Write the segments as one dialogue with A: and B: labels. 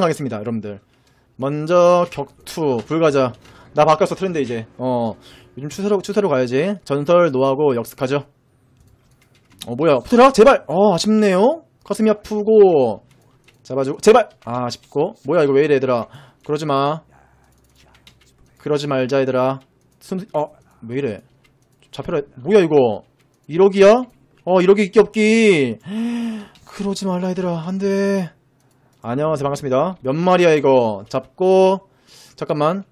A: 하겠습니다 여러분들. 먼저 격투 불가자. 나 바뀌었어 트렌드 이제. 어 요즘 추세로 추세로 가야지. 전설 노하고 역습하죠. 어 뭐야 푸테라? 제발! 어 아쉽네요. 가슴이 아프고. 잡아주고 제발! 아 아쉽고. 뭐야 이거 왜 이래 얘들아? 그러지마. 그러지 말자 얘들아. 숨 어왜 이래? 잡혀라. 뭐야 이거? 1억이야? 어 1억이 있기 없기. 그러지 말라 얘들아. 안돼 안녕하세요. 반갑습니다. 몇 마리야 이거? 잡고 잠깐만.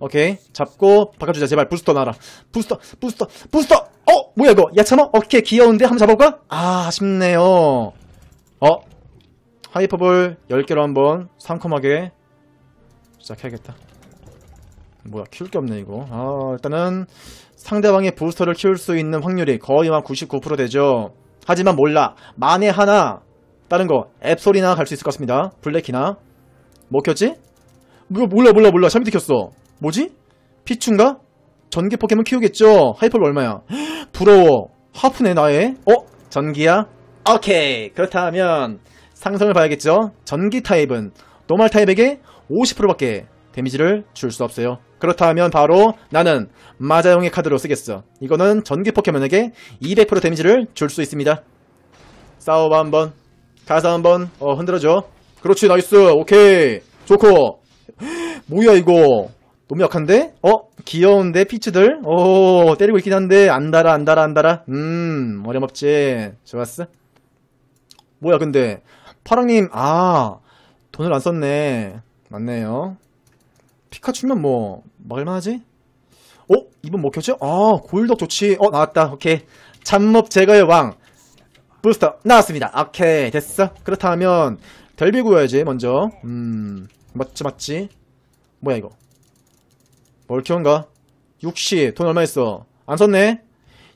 A: 오케이. 잡고 바꿔주자. 제발 부스터 나라. 부스터 부스터 부스터! 어? 뭐야 이거? 야참아 오케이. 귀여운데? 한번 잡아볼까? 아 아쉽네요. 어? 하이퍼볼 10개로 한번 상콤하게 시작해야겠다. 뭐야 키울 게 없네 이거. 아 일단은 상대방의 부스터를 키울 수 있는 확률이 거의 한 99% 되죠. 하지만 몰라. 만에 하나 다른 거 앱소리나 갈 수 있을 것 같습니다 블랙이나 뭐 켰지? 뭐야 몰라 몰라 몰라 샤미드 켰어 뭐지? 피춘가? 전기 포켓몬 키우겠죠? 하이퍼볼 얼마야? 부러워 하프네 나의 어? 전기야? 오케이 그렇다면 상성을 봐야겠죠? 전기 타입은 노말 타입에게 50%밖에 데미지를 줄 수 없어요 그렇다면 바로 나는 마자용의 카드로 쓰겠어 이거는 전기 포켓몬에게 200% 데미지를 줄 수 있습니다 싸워봐 한번 가서 한번 어 흔들어줘. 그렇지 나이스. 오케이. 좋고. 뭐야 이거. 너무 약한데? 어? 귀여운데 피츠들? 오 때리고 있긴 한데. 안 달아 안 달아 안 달아. 음 어림없지. 좋았어. 뭐야 근데. 파랑님 아 돈을 안 썼네. 맞네요. 피카츄면 뭐 막을만하지? 어? 이번 뭐 켰지? 아 골덕 좋지. 어 나왔다. 오케이. 잡몹 제거의 왕 부스터 나왔습니다. 오케이 됐어. 그렇다면 별비 구해야지 먼저. 음 맞지 맞지. 뭐야 이거? 뭘 키운가? 60. 돈 얼마 있어? 안 썼네?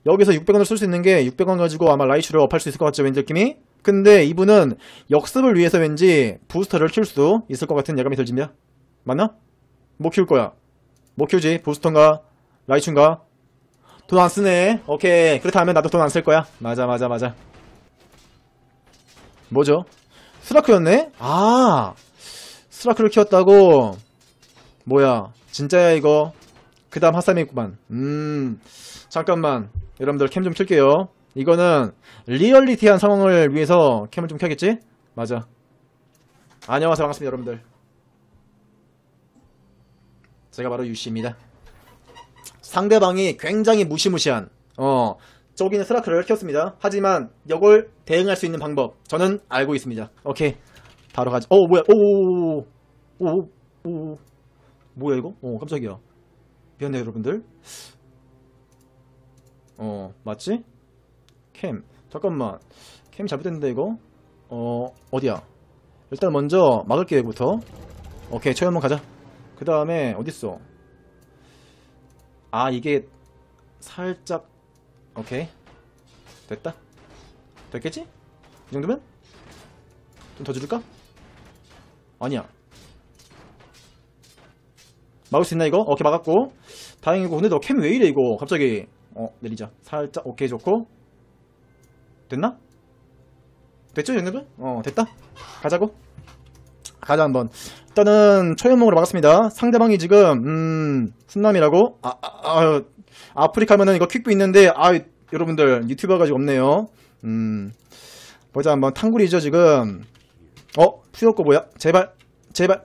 A: 여기서 600원을 쓸 수 있는 게 600원 가지고 아마 라이슈를 업할 수 있을 것 같죠 왠지 느낌이? 근데 이분은 역습을 위해서 왠지 부스터를 키울 수도 있을 것 같은 예감이 들집니다. 맞나? 뭐 키울 거야? 뭐 키우지? 부스터인가? 라이슈인가? 돈 안 쓰네. 오케이. 그렇다면 나도 돈 안 쓸 거야. 맞아 맞아 맞아. 뭐죠? 스라크였네? 아 스라크를 키웠다고? 뭐야 진짜야 이거? 그 다음 핫삼이 있구만. 음 잠깐만. 여러분들 캠 좀 킬게요. 이거는 리얼리티한 상황을 위해서 캠을 좀 켜겠지? 맞아. 안녕하세요 반갑습니다 여러분들. 제가 바로 유씨입니다. 상대방이 굉장히 무시무시한 어 저기는 스라크를 켰습니다. 하지만 이걸 대응할 수 있는 방법 저는 알고 있습니다. 오케이 바로 가지. 어 뭐야? 오오 오 오 뭐야 이거? 어 깜짝이야. 미안해 여러분들. 어 맞지? 캠 잠깐만 캠 잘못됐는데 이거 어 어디야? 일단 먼저 막을게 여기부터. 오케이 한번 가자. 그 다음에 어딨어? 아 이게 살짝 오케이. 됐다. 됐겠지? 이 정도면? 좀 더 줄까? 아니야. 막을 수 있나 이거? 오케이 막았고. 다행이고 근데 너 캠 왜 이래 이거? 갑자기. 어 내리자. 살짝 오케이 좋고. 됐나? 됐죠 이 정도면? 어 됐다. 가자고. 가자 한번. 일단은 초연몽으로 막았습니다. 상대방이 지금 음 순남이라고? 아, 아, 아 아프리카면은 이거 퀵도 있는데 아 여러분들 유튜버 가 지금 없네요. 음. 보자 한번. 탕구리죠 지금. 어? 푸였고 뭐야? 제발. 제발.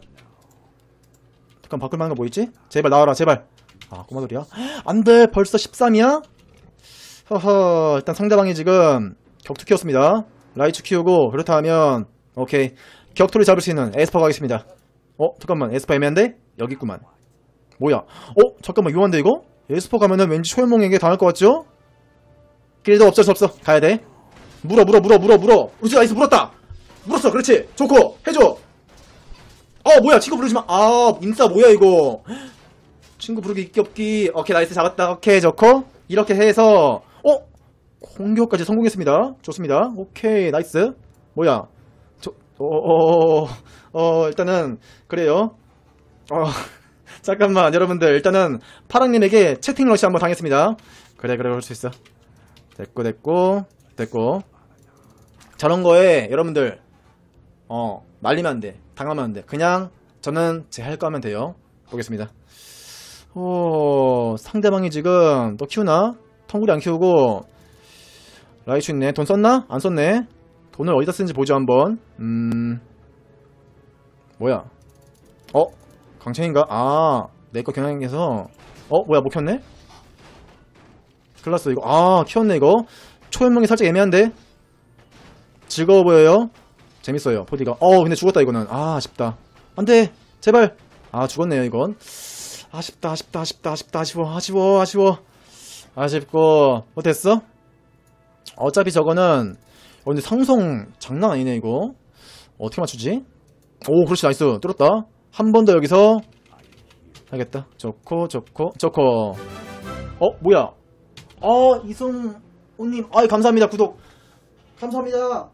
A: 잠깐 바꿀 만한 거 뭐 있지? 제발 나와라 제발. 아 꼬마돌이야? 안돼! 벌써 13이야? 허허 일단 상대방이 지금 격투 키웠습니다. 라이츠 키우고 그렇다면 오케이. 격투를 잡을 수 있는 에스퍼 가겠습니다. 어 잠깐만. 에스퍼 애매한데? 여기 있구만. 뭐야? 어? 잠깐만. 요한데 이거 에스퍼 가면은 왠지 초연몽에게 당할 것 같죠? 그래도 어쩔 수 없어. 가야 돼. 물어 물어 물어 물어 물어. 그렇지 나이스 물었다. 물었어 그렇지. 좋고 해줘. 어 뭐야 친구 부르지마. 아 인싸 뭐야 이거. 친구 부르기 있기 없기. 오케이 나이스 잡았다. 오케이 좋고. 이렇게 해서 어? 공격까지 성공했습니다. 좋습니다. 오케이 나이스. 뭐야? 저 어어어 어, 어, 일단은 그래요. 어 잠깐만 여러분들 일단은 파랑님에게 채팅 러시 한번 당했습니다 그래 그래 그럴 수 있어 됐고 됐고 됐고 저런 거에 여러분들 어 말리면 안 돼. 당하면 안 돼. 그냥 저는 제 할 거 하면 돼요. 보겠습니다. 오, 상대방이 지금 또 키우나? 텅구리 안 키우고 라이츠 있네. 돈 썼나? 안 썼네. 돈을 어디다 쓰는지 보죠 한번. 음, 뭐야? 어, 강첸인가? 아, 내 거 경향해서. 어, 뭐야 못 켰네? 클났어 이거. 아, 키웠네 이거. 초연명이 살짝 애매한데. 즐거워 보여요. 재밌어요 포디가. 어, 근데 죽었다 이거는. 아, 아쉽다. 안돼, 제발. 아, 죽었네요 이건. 아쉽다, 아쉽다, 아쉽다, 아쉽다, 아쉬워, 아쉬워, 아쉬워. 아쉽고, 뭐 됐어? 어차피 저거는, 어, 근데 상성 장난 아니네, 이거. 어떻게 맞추지? 오, 그렇지, 나이스. 뚫었다. 한 번 더 여기서, 하겠다. 좋고, 좋고, 좋고. 어, 뭐야? 아, 이승우님, 아이, 감사합니다. 구독. 감사합니다.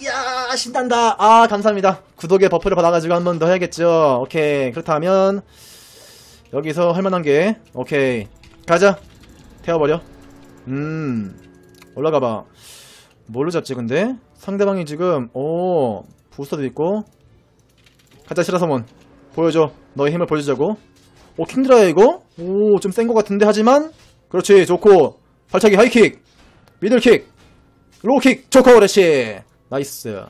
A: 이야, 신난다. 아, 감사합니다. 구독에 버프를 받아가지고 한 번 더 해야겠죠. 오케이. 그렇다면, 여기서 할 만한 게, 오케이. 가자. 태워버려. 음, 올라가봐. 뭘로 잡지, 근데? 상대방이 지금, 오, 부스터도 있고. 가자, 시라서몬. 보여줘. 너의 힘을 보여주자고. 오, 킹드라야, 이거? 오, 좀 센 것 같은데, 하지만? 그렇지, 좋고. 발차기 하이킥. 미들킥. 로우킥. 좋고, 그렇지. 나이스.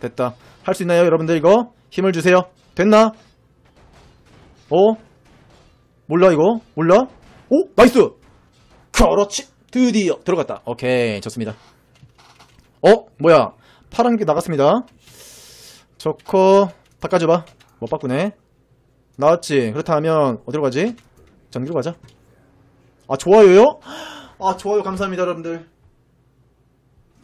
A: 됐다. 할 수 있나요, 여러분들, 이거? 힘을 주세요. 됐나? 어? 몰라, 이거? 몰라? 오, 나이스! 그렇지. 드디어 들어갔다. 오케이, 좋습니다. 어? 뭐야? 파란 게 나갔습니다. 좋고, 바꿔줘봐. 못 바꾸네. 나왔지. 그렇다면, 어디로 가지? 전기로 가자. 아, 좋아요요? 아, 좋아요. 감사합니다, 여러분들.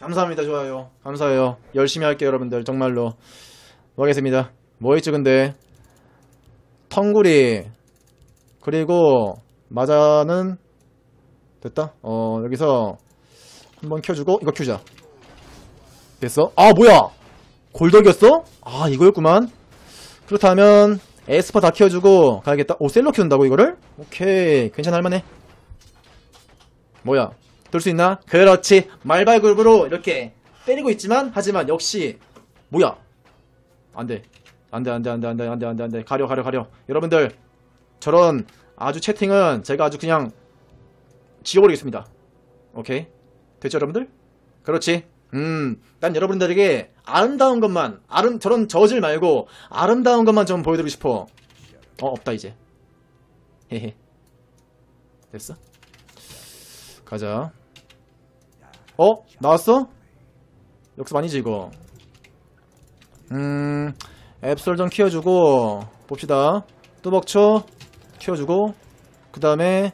A: 감사합니다, 좋아요. 감사해요. 열심히 할게요, 여러분들. 정말로. 뭐 하겠습니다. 뭐 있지, 근데? 텅구리. 그리고, 마자는, 됐다. 어, 여기서, 한번 켜주고, 이거 켜자. 됐어? 아, 뭐야! 골덕이었어? 아, 이거였구만. 그렇다면, 에스퍼 다 키워주고, 가야겠다. 오, 셀러 키운다고, 이거를? 오케이. 괜찮아, 할만해. 뭐야? 돌 수 있나? 그렇지. 말발굽으로 이렇게 때리고 있지만, 하지만 역시, 뭐야? 안 돼. 안 돼, 안 돼, 안 돼, 안 돼, 안 돼, 안 돼, 안 돼. 가려, 가려, 가려. 여러분들, 저런 아주 채팅은 제가 아주 그냥 지워버리겠습니다. 오케이? 됐죠, 여러분들? 그렇지. 음, 난 여러분들에게 아름다운 것만, 아름, 저런 저질 말고 아름다운 것만 좀 보여드리고 싶어. 어, 없다, 이제. 헤헤. 됐어? 가자. 어? 나왔어? 역습 아니지, 이거. 음, 앱솔 좀 키워주고, 봅시다. 뚜벅초, 키워주고, 그 다음에,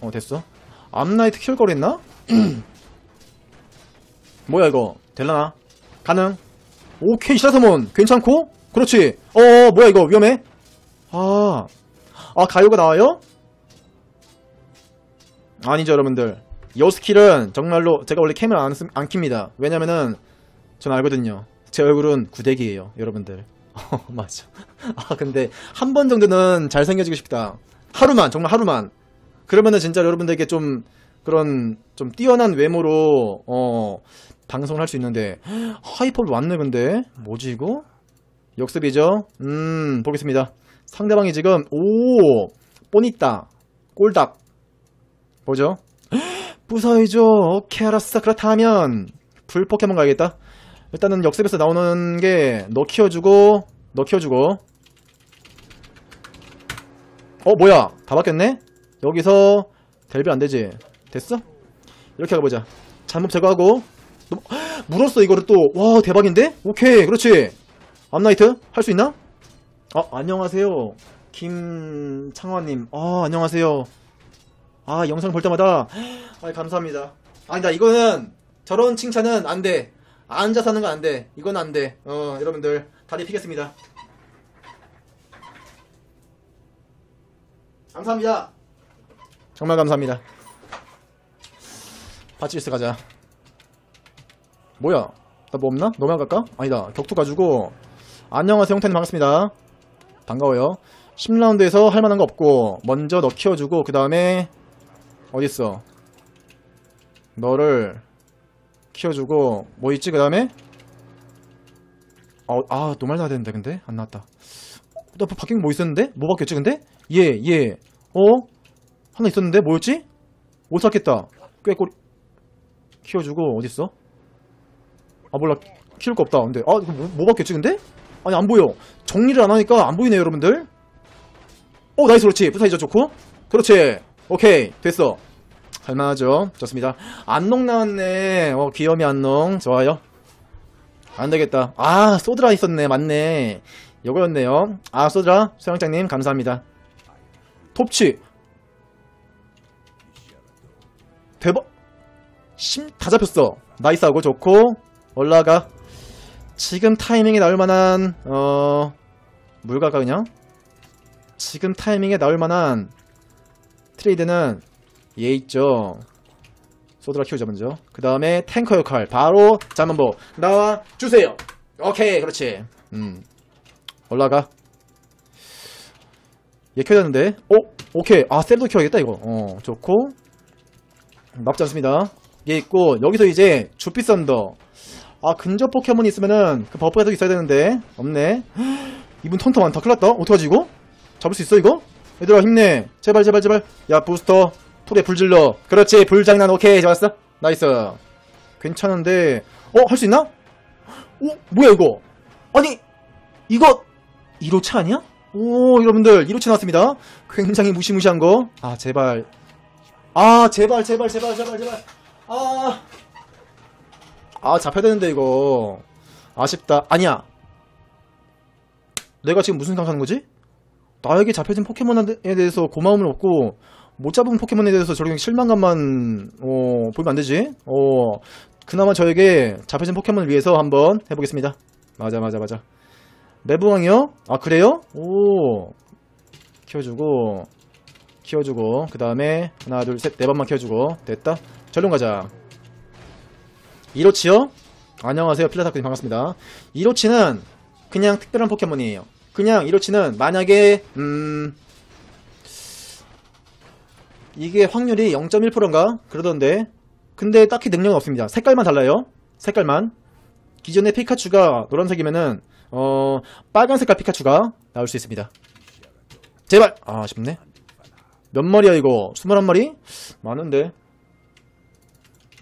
A: 어, 됐어. 암나이트 키울 걸 했나? 뭐야, 이거. 될라나? 가능? 오케이, 시라서몬. 괜찮고? 그렇지. 어, 어, 뭐야, 이거. 위험해? 아, 아, 가요가 나와요? 아니죠, 여러분들. 요 스킬은 정말로 제가 원래 캠을 안, 씁- 안 킵니다. 왜냐면은 전 알거든요. 제 얼굴은 구데기예요, 여러분들. 어, 맞아. 아, 근데 한 번 정도는 잘생겨지고 싶다. 하루만, 정말 하루만. 그러면은 진짜 여러분들에게 좀 그런 좀 뛰어난 외모로 어 방송을 할 수 있는데 하이퍼도 왔네 근데 뭐지 이거? 역습이죠? 음 보겠습니다. 상대방이 지금 오 뽀니따 꼴답 뭐죠? 부서이죠. 오케이 알았어. 그렇다면 불 포켓몬 가야겠다. 일단은 역습에서 나오는 게 너 키워주고 너 키워주고 어 뭐야 다 바뀌었네? 여기서 델비 안되지 됐어? 이렇게 가보자 잠복 제거하고 너, 물었어 이거를 또 와 대박인데? 오케이 그렇지. 암나이트 할 수 있나? 아 안녕하세요. 김창화님. 아 안녕하세요. 아 영상 볼 때마다. 아 감사합니다. 아니다 이거는 저런 칭찬은 안돼. 앉아서 하는 건 안돼. 이건 안돼. 어 여러분들 다리 피겠습니다. 감사합니다. 정말 감사합니다. 바치리스 가자 뭐야 나 뭐 없나? 너만 갈까? 아니다 격투 가지고 안녕하세요 형태님 반갑습니다 반가워요 10라운드에서 할 만한 거 없고 먼저 너 키워주고 그 다음에 어딨어 너를 키워주고 뭐 있지 그 다음에 어, 아, 노말 나야 되는데, 근데? 안 나왔다. 나 바뀐 거 뭐 있었는데? 뭐 바뀌었지, 근데? 얘, 얘. 어? 하나 있었는데? 뭐였지? 못 찾겠다. 꾀꼬리. 키워주고, 어딨어? 아, 몰라. 키울 거 없다. 근데, 아, 이거 뭐, 뭐 바뀌었지, 근데? 아니, 안 보여. 정리를 안 하니까 안 보이네요, 여러분들. 오, 나이스, 그렇지. 부사이저 좋고. 그렇지. 오케이. 됐어. 할만하죠. 좋습니다. 안농 나왔네. 어, 귀염이 안농. 좋아요. 안 되겠다. 아, 소드라 있었네. 맞네. 요거였네요. 아, 소드라. 소영장님, 감사합니다. 톱치. 대박. 심, 다 잡혔어. 나이스하고 좋고. 올라가. 지금 타이밍에 나올 만한, 어, 물 갈까, 그냥? 지금 타이밍에 나올 만한 트레이드는 얘 있죠. 소드라 키우자 먼저. 그 다음에 탱커 역할. 바로 잠만보 나와 주세요. 오케이, 그렇지. 음, 올라가. 얘 켜야 되는데. 오, 오케이. 아, 셀도 키워야겠다 이거. 어, 좋고. 나쁘지 않습니다. 얘 있고 여기서 이제 주피 썬더. 아, 근접 포켓몬이 있으면은 그 버프가 더 있어야 되는데 없네. 이분 턴터 많다. 큰일 났다. 어떡하지 이거? 잡을 수 있어 이거? 얘들아 힘내. 제발 제발 제발. 야 부스터. 풀에 불 질러. 그렇지 불장난 오케이 좋았어. 나이스. 괜찮은데 어 할 수 있나? 오 뭐야 이거? 아니 이거 1호차 아니야? 오 여러분들 1호차 나왔습니다. 굉장히 무시무시한 거. 아 제발. 아 제발 제발 제발 제발 제발. 아. 아 잡혀야 되는데 이거. 아쉽다. 아니야. 내가 지금 무슨 생각하는 거지? 나에게 잡혀진 포켓몬에 대해서 고마움을 얻고 못 잡은 포켓몬에 대해서 저렇게 실망감만 어, 보이면 안 되지. 어, 그나마 저에게 잡혀진 포켓몬을 위해서 한번 해보겠습니다. 맞아 맞아 맞아. 매부왕이요? 아 그래요? 오 키워주고 키워주고 그 다음에 하나 둘 셋 네 번만 키워주고 됐다. 전룡 가자. 이로치요? 안녕하세요 필라타크님 반갑습니다. 이로치는 그냥 특별한 포켓몬이에요. 그냥 이로치는 만약에 음 이게 확률이 0.1%인가 그러던데 근데 딱히 능력은 없습니다. 색깔만 달라요. 색깔만 기존의 피카츄가 노란색이면은 어 빨간 색깔 피카츄가 나올 수 있습니다. 제발 아 아쉽네. 몇 마리야 이거? 21마리? 많은데.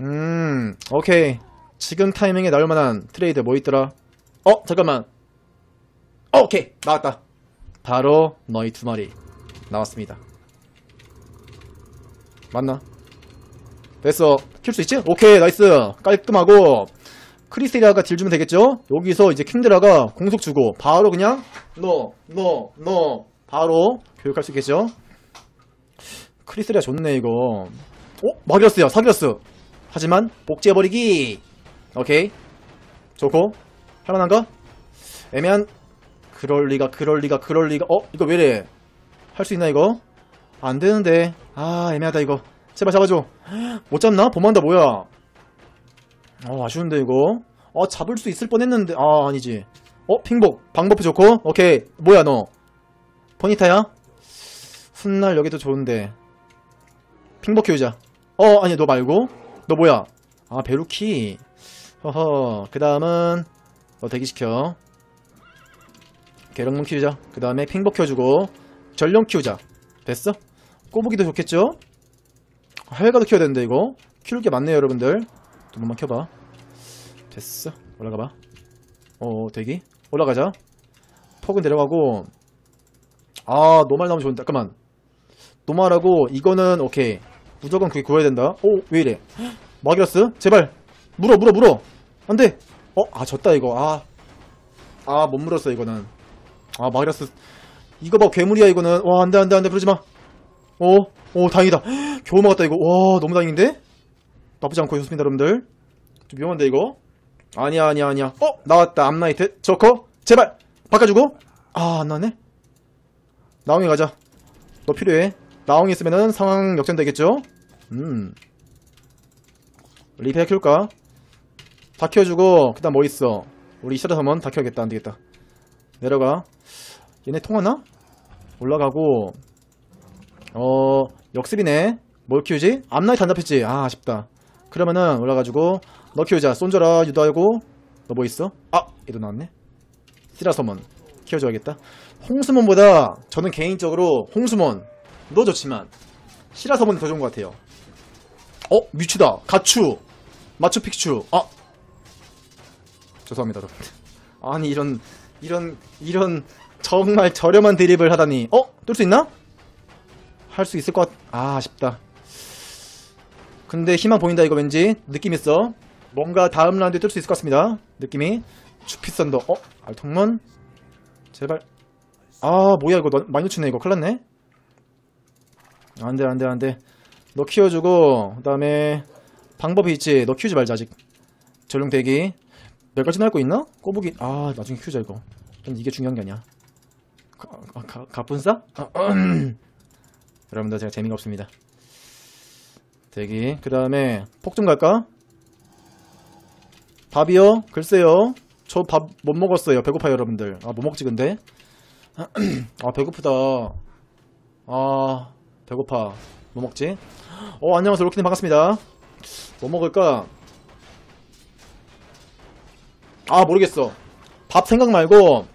A: 음 오케이 지금 타이밍에 나올 만한 트레이드 뭐 있더라? 어 잠깐만 어, 오케이 나왔다 바로 너희 두 마리 나왔습니다 맞나? 됐어 킬 수 있지? 오케이 나이스 깔끔하고 크리스리아가 딜 주면 되겠죠? 여기서 이제 킹드라가 공속 주고 바로 그냥 너 너너 바로 교육할 수 있겠죠? 크리스리아 좋네 이거 어? 마기러스야 사기러스 하지만 복제해버리기 오케이. 좋고. 할만한가? 애매한? 그럴리가 그럴리가 그럴리가. 어? 이거 왜래? 할 수 있나 이거? 안되는데. 아 애매하다 이거. 제발 잡아줘. 못 잡나? 보만다 뭐야? 어 아쉬운데 이거. 어 잡을 수 있을 뻔했는데. 아 아니지. 어 핑복. 방법이 좋고. 오케이. 뭐야 너? 포니타야? 훗날 여기도 좋은데. 핑복 키우자. 어 아니 너 말고? 너 뭐야? 아 베루키 허허 그 다음은 너 대기시켜. 계룡문 키우자. 그 다음에 핑복 키워주고 전룡 키우자. 됐어? 꼬부기도 좋겠죠? 헬가도 키워야 되는데 이거. 키울 게 많네요 여러분들. 두 번만 켜봐. 됐어. 올라가봐. 어 대기. 올라가자. 폭은 내려가고. 아 노말 나오면 좋은데. 잠깐만. 노말하고 이거는 오케이. 무조건 그게 구해야 된다. 오 왜이래? 마기라스 제발. 물어 물어 물어 안돼. 어? 아 졌다 이거. 아. 아 못 물었어 이거는. 아 마기라스. 이거 봐 괴물이야 이거는. 와 안돼 안돼 안돼. 그러지마. 어 오 다행이다. 겨우 막았다 이거. 와 너무 다행인데? 나쁘지 않고 좋습니다 여러분들. 좀 위험한데 이거? 아니야 아니야 아니야. 어? 나왔다. 암나이트. 저커. 제발. 바꿔주고. 아 안나네? 나옹이 가자. 너 필요해. 나옹이 있으면은 상황 역전되겠죠? 음. 리페어 키울까 다 키워주고 그 다음 뭐 있어? 우리 이샤라 섬은 다 키워야겠다. 안되겠다. 내려가. 얘네 통하나? 올라가고. 어 역습이네. 뭘 키우지? 앞라인 안 잡혔지? 아 아쉽다. 그러면은 올라가지고 너 키우자. 쏜저라 유도하고. 너 뭐 있어? 아 얘도 나왔네. 시라서먼. 키워줘야겠다. 홍수몬보다 저는 개인적으로 홍수몬. 너 좋지만 시라서먼이 더 좋은 것 같아요. 어 뮤추다. 가추. 마추픽추. 아 죄송합니다. 아니 이런 이런 이런 정말 저렴한 드립을 하다니. 어? 뜰수 있나? 할 수 있을 것 같... 아 아쉽다. 근데 희망 보인다 이거 왠지? 느낌 있어. 뭔가 다음 라운드에 뜰수 있을 것 같습니다. 느낌이? 주피선더. 어? 알통문 제발. 아 뭐야 이거 너, 많이 놓치네 이거. 큰일 났네. 안돼 안돼 안돼. 너 키워주고 그 다음에 방법이 있지. 너 키우지 말자 아직. 전용 대기 몇 가지 날 거 있나? 꼬부기 아 나중에 키우자 이거 좀 이게 중요한 게 아니야 가, 가, 가, 가분싸? 아, 여러분들 제가 재미가 없습니다 대기 그 다음에 폭 좀 갈까? 밥이요? 글쎄요 저 밥 못 먹었어요 배고파요 여러분들 아 뭐 먹지 근데? 아 배고프다 아 배고파 뭐 먹지? 어 안녕하세요 로키님 반갑습니다 뭐 먹을까? 아 모르겠어. 밥 생각 말고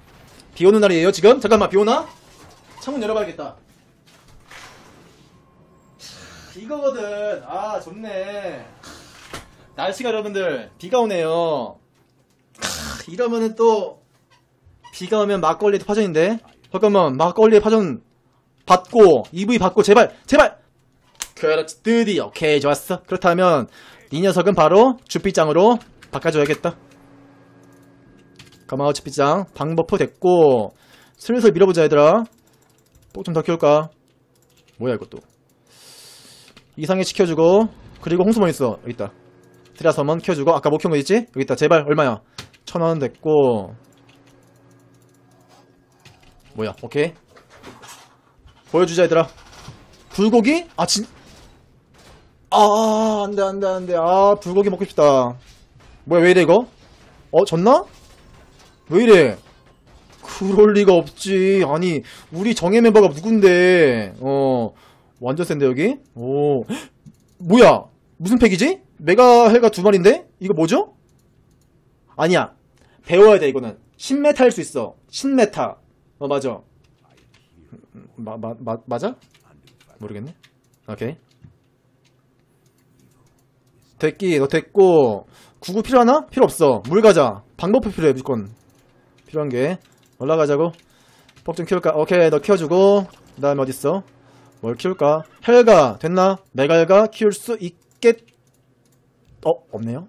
A: 비 오는 날이에요 지금? 잠깐만 비 오나? 창문 열어봐야겠다. 이거거든. 아 좋네. 날씨가 여러분들 비가 오네요. 크, 이러면은 또 비가 오면 막걸리도 파전인데? 잠깐만 막걸리에 파전 받고 EV 받고 제발 제발! 그렇지 드디어 오케이 좋았어. 그렇다면 이 녀석은 바로 주피장으로 바꿔줘야겠다 가마우 주피장 방버프 됐고. 슬슬 밀어보자 얘들아. 꼭좀더 키울까? 뭐야 이것도. 이상해 시켜주고. 그리고 홍수몬 있어. 여기 있다. 트라서먼 키워주고. 아까 못 키운 거 있지? 여기 있다. 제발 얼마야? 천원 됐고. 뭐야 오케이. 보여주자 얘들아. 불고기? 아 진... 아 안돼 안돼 안돼. 아 불고기 먹고 싶다. 뭐야 왜 이래 이거? 어 졌나? 왜 이래? 그럴 리가 없지. 아니 우리 정예 멤버가 누군데? 어 완전 센데 여기? 오. 헉, 뭐야? 무슨 팩이지? 메가 헬가 두 마리인데? 이거 뭐죠? 아니야. 배워야 돼 이거는. 신메타일 수 있어. 신메타. 어 맞아. 마, 마, 마, 맞아? 모르겠네. 오케이. 됐기 너 됐고. 구구 필요하나? 필요 없어. 물 가자. 방법표 필요해 무조건 필요한 게 올라가자고 폭 좀 키울까? 오케이 너 키워주고 그 다음에 어딨어? 뭘 키울까? 헬가 됐나? 메갈가 키울 수 있겠 어? 없네요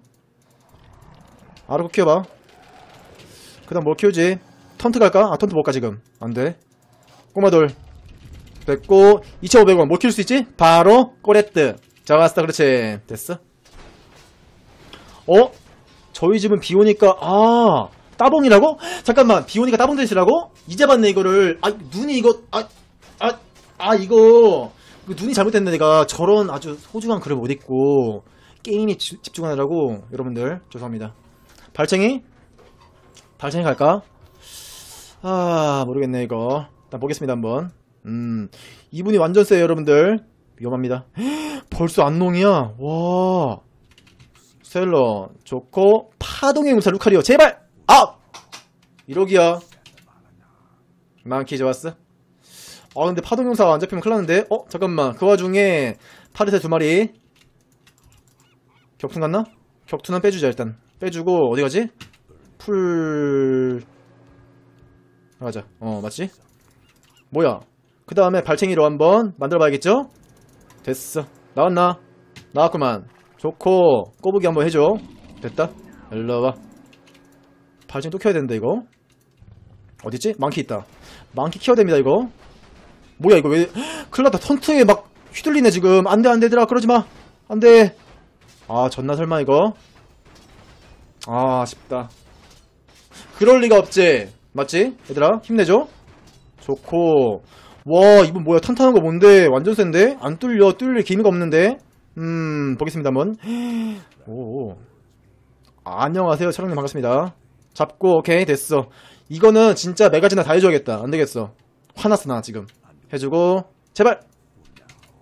A: 아르고 키워봐 그 다음 뭘 키우지? 턴트 갈까? 아 턴트 못가 지금 안돼 꼬마돌 됐고 2500원 뭐 키울 수 있지? 바로 꼬레뜨 잡았어 그렇지 됐어 어? 저희 집은 비 오니까 아 따봉이라고? 잠깐만 비 오니까 따봉 대시라고? 이제 봤네 이거를. 아 눈이 이거 아 아, 아 이거. 이거 눈이 잘못됐네 내가. 저런 아주 소중한 글을 못 읽고 게임에 지- 집중하느라고 여러분들. 죄송합니다. 발챙이? 발챙이 갈까? 아 모르겠네 이거. 일단 보겠습니다 한번. 음 이분이 완전 세요 여러분들. 위험합니다. 벌써 안농이야. 와. 셀러 좋고 파동의 무사 루카리오 제발 아 1억이야 많기 좋았어? 아 근데 파동용사가 안 잡히면 큰일 나는데? 어 잠깐만. 그 와중에 파르세 두 마리. 격투 갔나? 격투는 빼주자 일단. 빼주고 어디 가지? 풀. 가자. 어 맞지? 뭐야? 그 다음에 발챙이로 한번 만들어봐야겠죠? 됐어. 나왔나? 나왔구만. 좋고. 꼬부기 한번 해줘. 됐다. 일로와 발챙이 또 켜야 되는데 이거. 어딨지? 망키 있다. 망키 키워야 됩니다 이거. 뭐야 이거 왜? 큰일 났다. 턴트에 막 휘둘리네 지금. 안돼 안돼 얘들아 그러지마. 안돼. 아 졌나 설마 이거? 아 아쉽다. 그럴 리가 없지. 맞지? 얘들아 힘내줘. 좋고. 와 이분 뭐야? 탄탄한 거 뭔데? 완전 센데? 안 뚫려. 뚫릴 기미가 없는데? 음 보겠습니다 한번. 오 아, 안녕하세요 철웅님. 반갑습니다 잡고 오케이 됐어. 이거는 진짜 메가지나 다 해줘야겠다. 안 되겠어. 화났어 나 지금. 해주고 제발!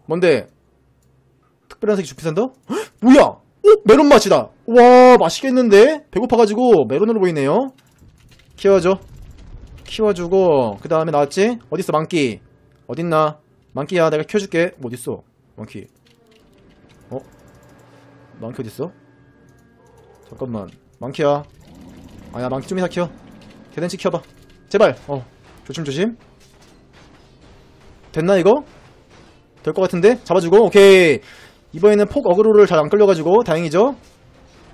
A: 뭔데? 특별한 색이 주피산더? 뭐야! 어? 메론 맛이다! 와 맛있겠는데? 배고파가지고 메론으로 보이네요. 키워줘. 키워주고 그 다음에 나왔지? 어딨어 망키? 어딨나? 망키야 내가 키워줄게. 뭐 어딨어 망키? 어? 망키 어딨어? 잠깐만. 망키야 아야 망키 좀 이따 키워. 대댄치 키워봐. 제발. 어 조심조심. 됐나 이거? 될 것 같은데? 잡아주고 오케이. 이번에는 폭 어그로를 잘 안 끌려가지고 다행이죠?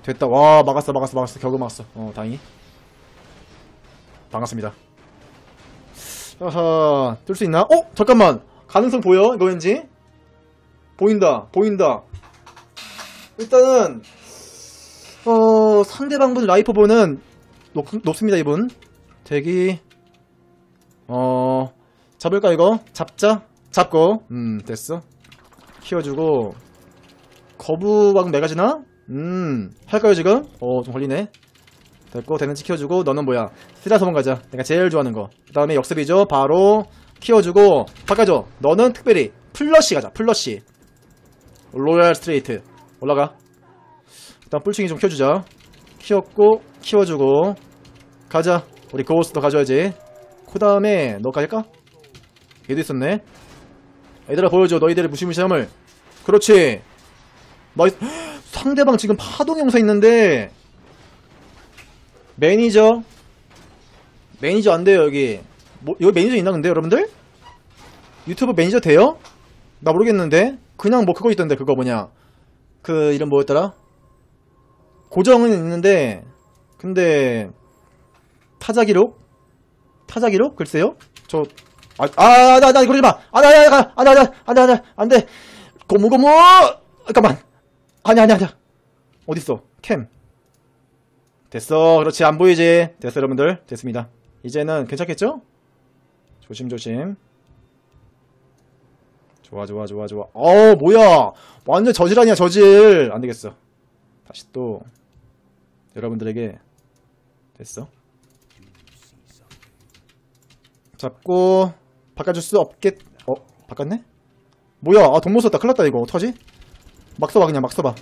A: 됐다. 와 막았어 막았어 막았어. 겨우 막았어. 어 다행히. 반갑습니다. 아하 뜰 수 있나? 어? 잠깐만. 가능성 보여? 이거 왠지? 보인다 보인다. 일단은 어 상대방분 라이퍼분은 높, 높습니다 이분. 대기. 어 잡을까 이거? 잡자. 잡고. 음 됐어. 키워주고. 거부왕 메가지나? 음 할까요 지금? 어 좀 걸리네. 됐고 되는지 키워주고. 너는 뭐야? 스라서번 가자. 내가 제일 좋아하는 거그 다음에 역습이죠. 바로 키워주고. 바꿔줘. 너는 특별히 플러시 가자. 플러시. 로얄 스트레이트. 올라가. 일단 뿔칭이 좀 키워주자. 키웠고 키워주고 가자. 우리 고스도 가져야지. 그 다음에 너까지 할까? 얘도 있었네. 얘들아 보여줘. 너희들의 무시무시함을. 그렇지. 너희 상대방 지금 파동 영상 있는데 매니저? 매니저 안 돼요 여기. 뭐 여기 매니저 있나 근데 여러분들? 유튜브 매니저 돼요? 나 모르겠는데? 그냥 뭐 그거 있던데 그거 뭐냐. 그 이름 뭐였더라? 고정은 있는데 근데 타자 기록 타자 기록 글쎄요 저 아 아 나 나 그러지 마 아 나 나나나나나나안돼 안 돼 고무 고무 잠깐만 아니 아니 아니야 어딨어 캠 됐어 그렇지 안 보이지 됐어 여러분들 됐습니다 이제는 괜찮겠죠? 조심조심 좋아 좋아 좋아 좋아 어 뭐야 완전 저질 아니야 저질 안 되겠어 다시 또 여러분들에게 됐어? 잡고 바꿔줄 수 없겠 어? 바꿨네? 뭐야? 아돈못 썼다. 큰일났다 이거. 어떡하지? 막 써봐 그냥 막 써봐.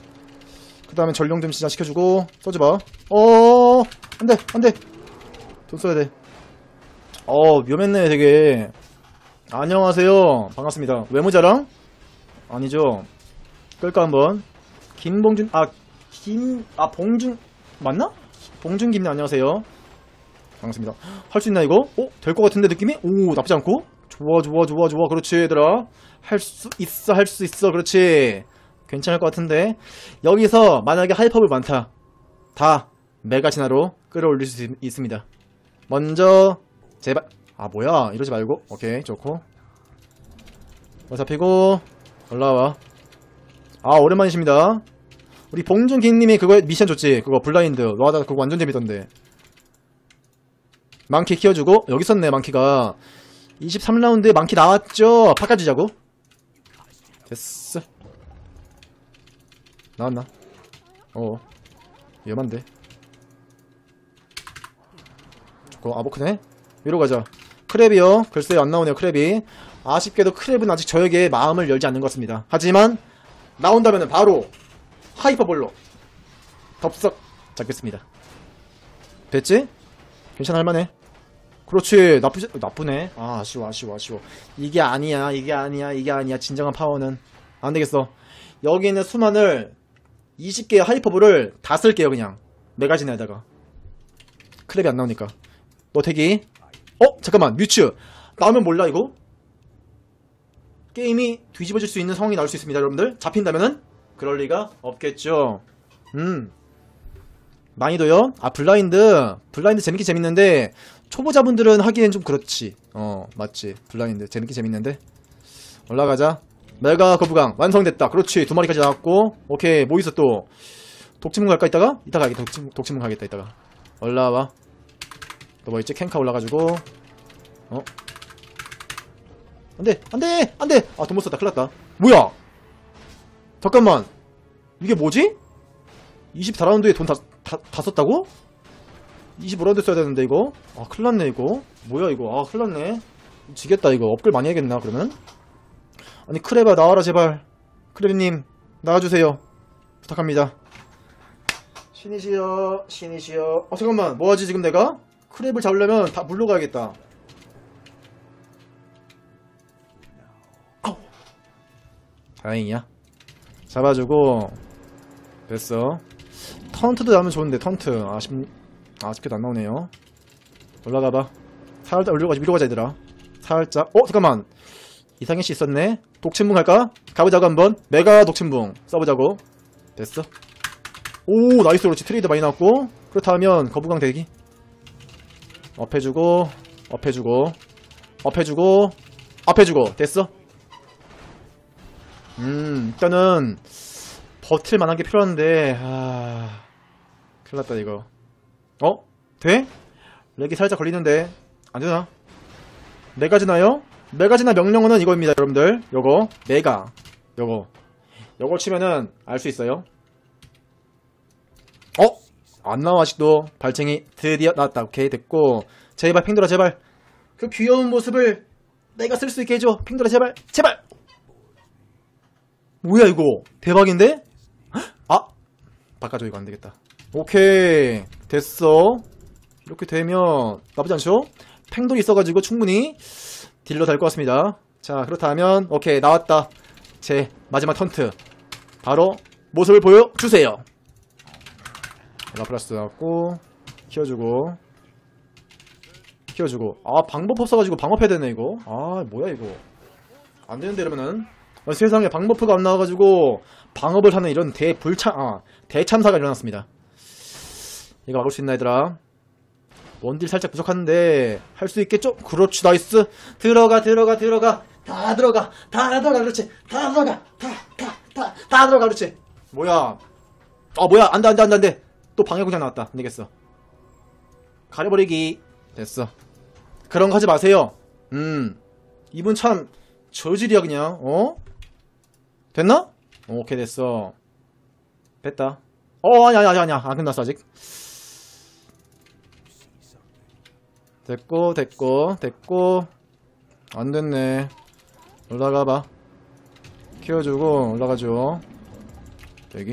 A: 그 다음에 전령 좀 시작 시켜주고 써줘봐. 어 안돼 안돼. 돈 써야 돼어 위험했네 되게. 안녕하세요. 반갑습니다. 외모자랑? 아니죠. 끌까 한번? 김봉준 아 김 아 봉준 맞나 봉준 김님 안녕하세요. 반갑습니다. 할 수 있나 이거? 어? 될것 같은데 느낌이? 오 나쁘지 않고? 좋아 좋아 좋아 좋아. 그렇지 얘들아. 할 수 있어 할 수 있어. 그렇지. 괜찮을 것 같은데. 여기서 만약에 하이퍼블 많다. 다 메가 진화로 끌어올릴 수 있, 있습니다. 먼저 제발 아 뭐야? 이러지 말고. 오케이 좋고. 뭐 잡히고 올라와. 아 오랜만이십니다 우리 봉준기님이 그거 미션 줬지. 그거 블라인드 와나 그거 완전 재밌던데. 망키 키워주고 여기 있었네 망키가. 23라운드에 망키 나왔죠? 바꿔주자고? 됐어. 나왔나? 어 위험한데. 좋고 아보크네? 위로 가자. 크랩이요. 글쎄요 안 나오네요 크랩이. 아쉽게도 크랩은 아직 저에게 마음을 열지 않는 것 같습니다. 하지만 나온다면 바로 하이퍼볼로 덥석 잡겠습니다. 됐지? 괜찮아 할만해. 그렇지 나쁘지 나쁘네. 아 아쉬워 아쉬워 아쉬워. 이게 아니야 이게 아니야 이게 아니야. 진정한 파워는 안 되겠어. 여기 있는 수만을 20개의 하이퍼볼을 다 쓸게요 그냥. 메가진에다가. 크랩이 안 나오니까. 너 대기. 어? 잠깐만 뮤츠. 나오면 몰라 이거? 게임이 뒤집어질 수 있는 상황이 나올 수 있습니다 여러분들. 잡힌다면은 그럴 리가 없겠죠. 음. 난이도요? 아 블라인드. 블라인드 재밌게 재밌는데 초보자분들은 하기엔 좀 그렇지. 어 맞지. 블라인드 재밌게 재밌는데. 올라가자. 메가 거부강 완성됐다. 그렇지. 두 마리까지 나왔고. 오케이. 뭐 있어 또? 독침문 갈까 이따가? 이따가 가겠다 독침, 독침문 가겠다 이따가. 올라와. 또 뭐 있지? 캔카 올라가지고. 어? 안돼! 안돼! 안돼! 아 돈 못 썼다. 큰일 났다. 뭐야 잠깐만. 이게 뭐지? 24라운드에 돈 다, 다, 다 썼다고? 25라운드 써야 되는데 이거? 아 큰일났네 이거. 뭐야 이거? 아 큰일났네. 지겠다 이거. 업글 많이 해야겠나 그러면? 아니 크레바 나와라 제발. 크레비님 나와주세요. 부탁합니다. 신이시여 신이시여. 어 잠깐만. 뭐하지 지금 내가? 크랩을 잡으려면 다 물러가야겠다. 다행이야. 잡아주고 됐어. 턴트도 나면 좋은데 턴트 아쉽 아쉽게도 안 나오네요. 올라가봐. 살짝 올려가지 위로 가자 얘들아. 살짝. 어 잠깐만. 이상해 씨 있었네. 독침붕 할까? 가보자고 한번. 메가 독침붕 써보자고. 됐어. 오 나이스 그렇지 트레이드 많이 나왔고 그렇다면 거부강 대기. 업해주고 업해주고 업해주고 업해주고 됐어. 음 일단은 버틸 만한 게 필요한데 아 큰일 났다 이거. 어? 돼? 렉이 살짝 걸리는데. 안 되나? 메가지나요? 메가지나 명령어는 이거입니다 여러분들. 요거 메가. 요거. 요거 치면은 알 수 있어요. 어? 안 나와 아직도. 발쟁이 드디어 나왔다. 오케이 됐고. 제발 핑돌아 제발. 그 귀여운 모습을 내가 쓸 수 있게 해줘. 핑돌아 제발. 제발 뭐야 이거? 대박인데? 아! 바꿔줘 이거 안되겠다. 오케이. 됐어. 이렇게 되면 나쁘지 않죠? 팽돌이 있어가지고 충분히 딜러 될 것 같습니다. 자 그렇다면 오케이 나왔다. 제 마지막 턴트. 바로 모습을 보여주세요. 라플라스 나왔고 키워주고 키워주고. 아 방법 없어가지고 방어해야 되네 이거. 아 뭐야 이거. 안되는데 이러면은. 어, 세상에 방버프가 안 나와가지고 방업을 하는 이런 대불참 아, 대참사가 일어났습니다. 이거 막을 수 있나 얘들아? 원딜 살짝 부족한데 할 수 있겠죠? 그렇지 나이스. 들어가 들어가 들어가. 다 들어가 다 들어가 그렇지. 다 들어가 다다다다 들어가 그렇지. 뭐야? 아 뭐야? 안돼 안돼 안돼 안돼. 또 방해공장 나왔다. 안 되겠어. 가려버리기. 됐어. 그런 거 하지 마세요. 음. 이분 참 저질이야 그냥. 어? 됐나? 오케이 됐어. 됐다. 어 아니야 아니야 아니야. 안 끝났어 아직. 됐고 됐고 됐고. 안 됐네. 올라가봐. 키워주고 올라가줘. 대기.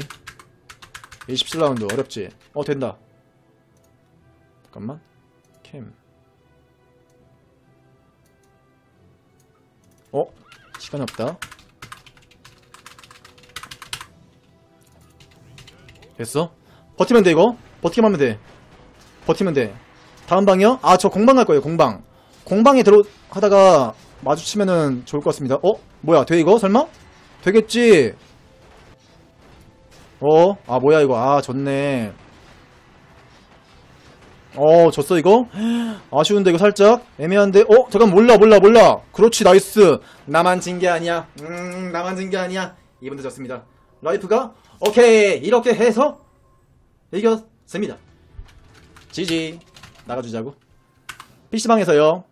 A: 27라운드. 어렵지? 어 된다. 잠깐만. 캠. 어? 시간이 없다 됐어? 버티면 돼 이거? 버티기만 하면 돼. 버티면 돼. 다음 방이요? 아 저 공방 갈 거예요 공방. 공방에 들어 하다가 마주치면은 좋을 것 같습니다. 어? 뭐야 돼 이거? 설마? 되겠지? 어? 아 뭐야 이거? 아 졌네. 어 졌어 이거? 아쉬운데 이거 살짝? 애매한데? 어? 잠깐 몰라 몰라 몰라. 그렇지 나이스. 나만 진 게 아니야. 음 나만 진 게 아니야. 이분도 졌습니다. 라이프가 오케이 이렇게 해서 이겼습니다. 지지 나가주자고. PC방에서요